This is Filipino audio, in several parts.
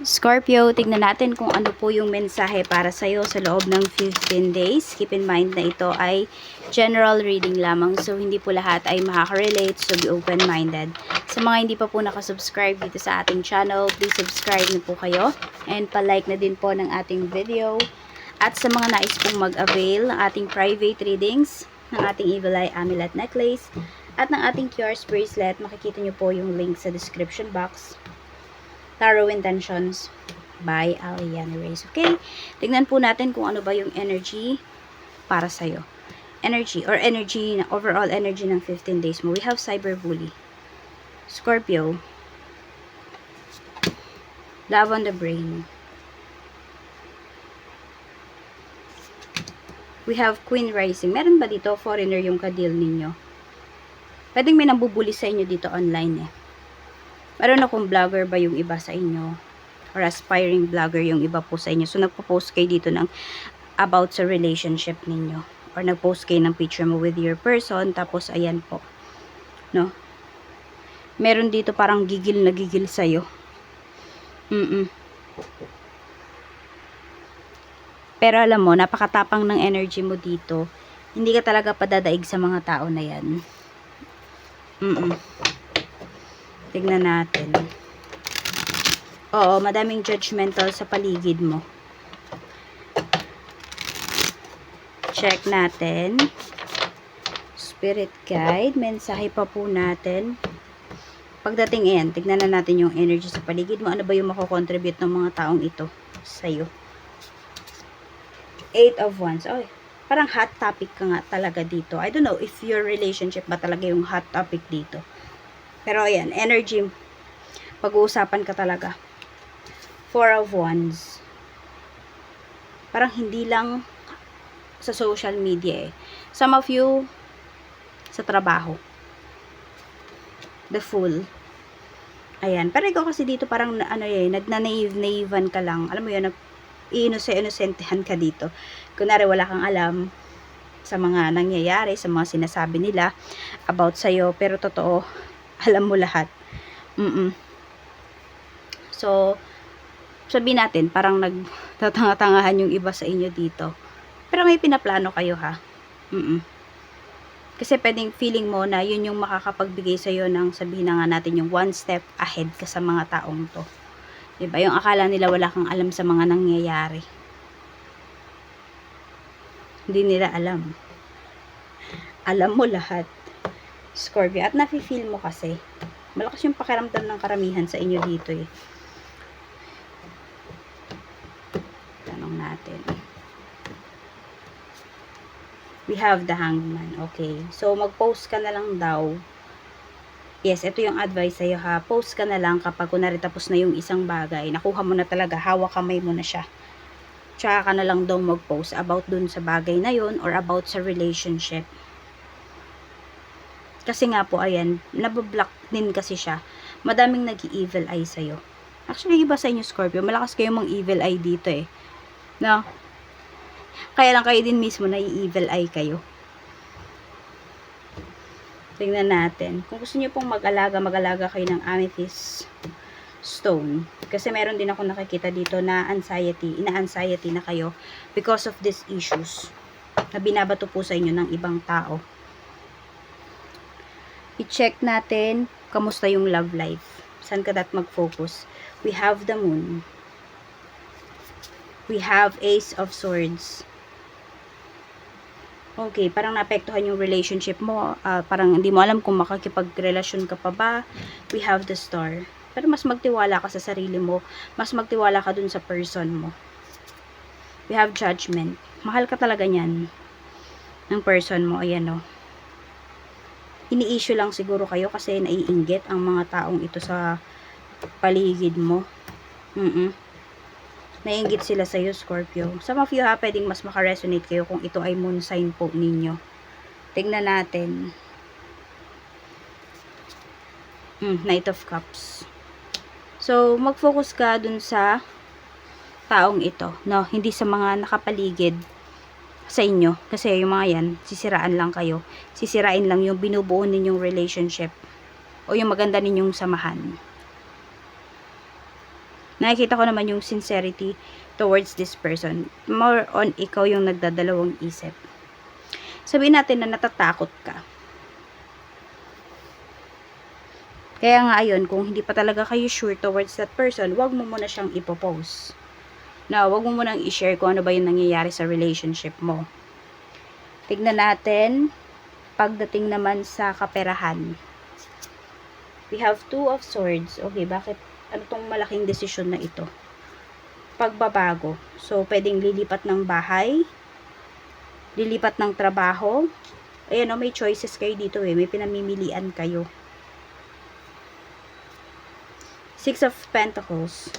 Scorpio, tignan natin kung ano po yung mensahe para sa'yo sa loob ng 15 days. Keep in mind na ito ay general reading lamang. So, hindi po lahat ay makaka-relate. So, be open-minded. Sa mga hindi pa po nakasubscribe dito sa ating channel, please subscribe na po kayo. And pa-like na din po ng ating video. At sa mga nais pong mag-avail ng ating private readings, ng ating Evil Eye Amulet Necklace, at ng ating Cures Bracelet, makikita nyo po yung link sa description box. Tarot Intentions by Aliana Reyes. Okay? Tignan po natin kung ano ba yung energy para sa'yo. Energy or energy, overall energy ng 15 days mo. We have Cyberbully. Scorpio. Love on the Brain. We have Queen Rising. Meron ba dito foreigner yung kadil ninyo? Pwedeng may nambubuli sa inyo dito online eh. Meron akong vlogger ba yung iba sa inyo? Or aspiring vlogger yung iba po sa inyo. So, nagpo-post kayo dito ng about sa relationship ninyo. Or nag-post kayo ng picture mo with your person. Tapos, ayan po. No? Meron dito parang gigil na gigil sa'yo. Mm-mm. Pero alam mo, napakatapang ng energy mo dito. Hindi ka talaga padadaig sa mga tao na yan. Mm-mm. Tignan natin. Oo, madaming judgmental sa paligid mo. Check natin. Spirit guide. Mensahe pa po natin. Pagdating ayan, tignan na natin yung energy sa paligid mo. Ano ba yung makocontribute ng mga taong ito sa'yo? Eight of Wands. Oy, parang hot topic ka nga talaga dito. I don't know if your relationship ba talaga yung hot topic dito. Pero ayan, energy. Pag-uusapan ka talaga. Four of Wands. Parang hindi lang sa social media eh. Some of you, sa trabaho. The Fool. Ayan. Pero ikaw kasi dito parang, ano eh, nagnanaive-naivan ka lang. Alam mo yun, iinose-inosentehan ka dito. Kunwari, wala kang alam sa mga nangyayari, sa mga sinasabi nila about sa'yo. Pero totoo, alam mo lahat. Mm-mm. So, sabi natin, parang nagtatanga-tangahan yung iba sa inyo dito. Pero may pinaplano kayo ha. Mm-mm. Kasi pwedeng feeling mo na yun yung makakapagbigay sa'yo ng sabihin na nga natin yung one step ahead ka sa mga taong to. Diba? Yung akala nila wala kang alam sa mga nangyayari. Hindi nila alam. Alam mo lahat. Scorpio. At nafe-feel mo kasi. Malakas yung pakiramdam ng karamihan sa inyo dito eh. Tanong natin. We have the hangman. Okay. So, mag-post ka na lang daw. Yes, ito yung advice sa'yo ha. Post ka na lang kapag kunwari tapos na yung isang bagay. Nakuha mo na talaga. Hawak kamay mo na siya. Tsaka ka na lang daw mag-post about dun sa bagay na yun or about sa relationship. Kasi nga po, ayan, nabablock din kasi siya. Madaming nag-evil eye sa'yo. Actually, iba sa inyo, Scorpio. Malakas kayo mang evil eye dito eh. No? Kaya lang kayo din mismo na evil eye kayo. Tingnan natin. Kung gusto niyo pong mag-alaga, mag-alaga kayo ng amethyst stone. Kasi meron din ako nakikita dito na anxiety, ina-anxiety na kayo because of these issues na binabato po sa inyo ng ibang tao. I-check natin kamusta yung love life. Saan ka dat mag-focus? We have the moon. We have ace of swords. Okay, parang naapektuhan yung relationship mo. Ah, parang hindi mo alam kung makakipagrelasyon ka pa ba. We have the star. Pero mas magtiwala ka sa sarili mo. Mas magtiwala ka dun sa person mo. We have judgment. Mahal ka talaga niyan. Ng person mo. Ayan o. Ini-issue lang siguro kayo kasi naiinggit ang mga taong ito sa paligid mo. Mm-mm. Naiinggit sila sa iyo, Scorpio. Some of you ha, pwedeng mas makaresonate kayo kung ito ay moon sign po ninyo. Tingnan natin. Mm, Knight of Cups. So, mag-focus ka dun sa taong ito, no? Hindi sa mga nakapaligid sa inyo. Kasi yung mga yan, sisiraan lang kayo. Sisirain lang yung binubuo ninyong relationship o yung maganda ninyong samahan. Nakikita ko naman yung sincerity towards this person. More on ikaw yung nagdadalawang isip. Sabihin natin na natatakot ka. Kaya nga ayun, kung hindi pa talaga kayo sure towards that person, wag mo muna siyang ipopost. Na, wag mo munang i-share kung ano ba yung nangyayari sa relationship mo. Tignan natin, pagdating naman sa kaperahan. We have two of swords. Okay, bakit? Ano tong malaking desisyon na ito? Pagbabago. So, pwedeng lilipat ng bahay, lilipat ng trabaho. Ayan o, may choices kayo dito eh. May pinamimilian kayo. Six of Pentacles.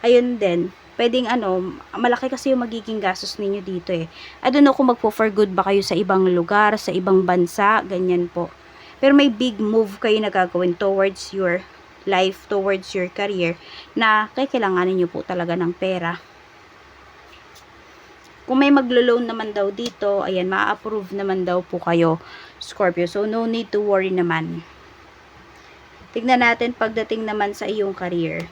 Ayun din. Pwedeng ano, malaki kasi yung magiging gastos ninyo dito eh. I don't know kung magpo-for good ba kayo sa ibang lugar, sa ibang bansa, ganyan po. Pero may big move kayo na gagawin towards your life, towards your career, na kailanganin nyo po talaga ng pera. Kung may maglo-loan naman daw dito, ayan, ma-approve naman daw po kayo, Scorpio. So, no need to worry naman. Tignan natin pagdating naman sa iyong career.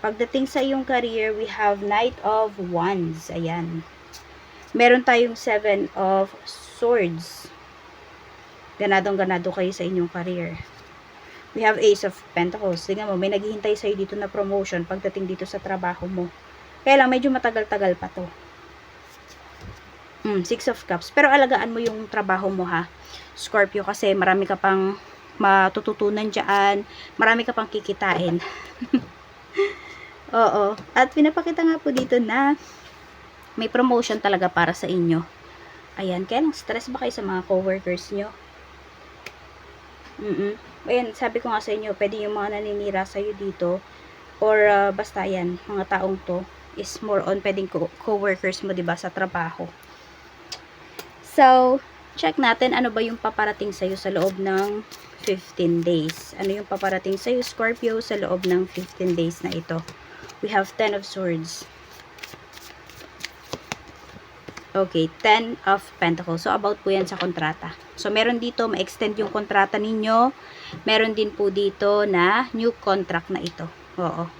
Pagdating sa iyong career, we have Knight of Wands. Ayan. Meron tayong Seven of Swords. Ganadong ganado kayo sa inyong career. We have Ace of Pentacles. Tingnan mo, may naghihintay sa'yo dito na promotion pagdating dito sa trabaho mo. Kaya lang, medyo matagal-tagal pa to. Mm, Six of Cups. Pero alagaan mo yung trabaho mo ha, Scorpio, kasi marami ka pang matututunan dyan. Marami ka pang kikitain. Oo. At pinapakita nga po dito na may promotion talaga para sa inyo. Ayan. Kaya lang stress ba kayo sa mga coworkers nyo? Mm Ayan, sabi ko nga sa inyo, pwede yung mga naninira sa'yo dito or uh, basta yan, mga taong to is more on pwedeng co- co-workers mo, 'di ba sa trabaho. So, check natin ano ba yung paparating sa'yo sa loob ng 15 days. Ano yung paparating sa'yo, Scorpio, sa loob ng 15 days na ito. We have 10 of swords. Okay, 10 of pentacles. So, about po yan sa kontrata. So, meron dito, ma-extend yung kontrata ninyo. Meron din po dito na new contract na ito. Oo.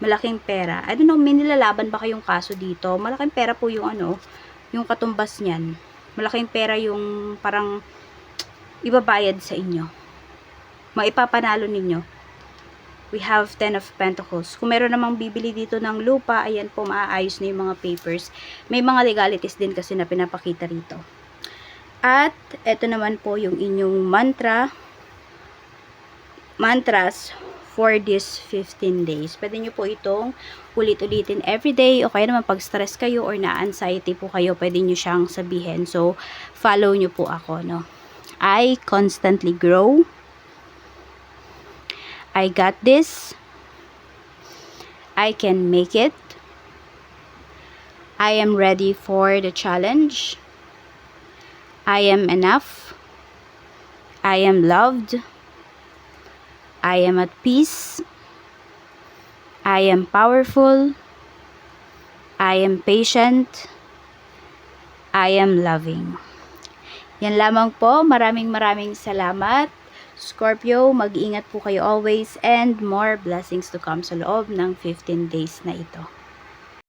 Malaking pera. I don't know, may nilalaban ba kayong kaso dito? Malaking pera po yung ano, yung katumbas niyan. Malaking pera yung parang ibabayad sa inyo. Maipapanalo ninyo. We have 10 of Pentacles. Kung meron namang bibili dito ng lupa, ayan po, maaayos na yung mga papers. May mga legalities din kasi na pinapakita rito. At, eto naman po yung inyong mantra. Mantras for this 15 days. Pwede nyo po itong ulit-ulitin everyday o kaya naman pag stress kayo or na-anxiety po kayo, pwede nyo siyang sabihin. So, follow nyo po ako, no? I constantly grow. I got this. I can make it. I am ready for the challenge. I am enough. I am loved. I am at peace. I am powerful. I am patient. I am loving. Yan lamang po. Maraming maraming salamat. Scorpio, mag-iingat po kayo always and more blessings to come sa loob ng 15 days na ito.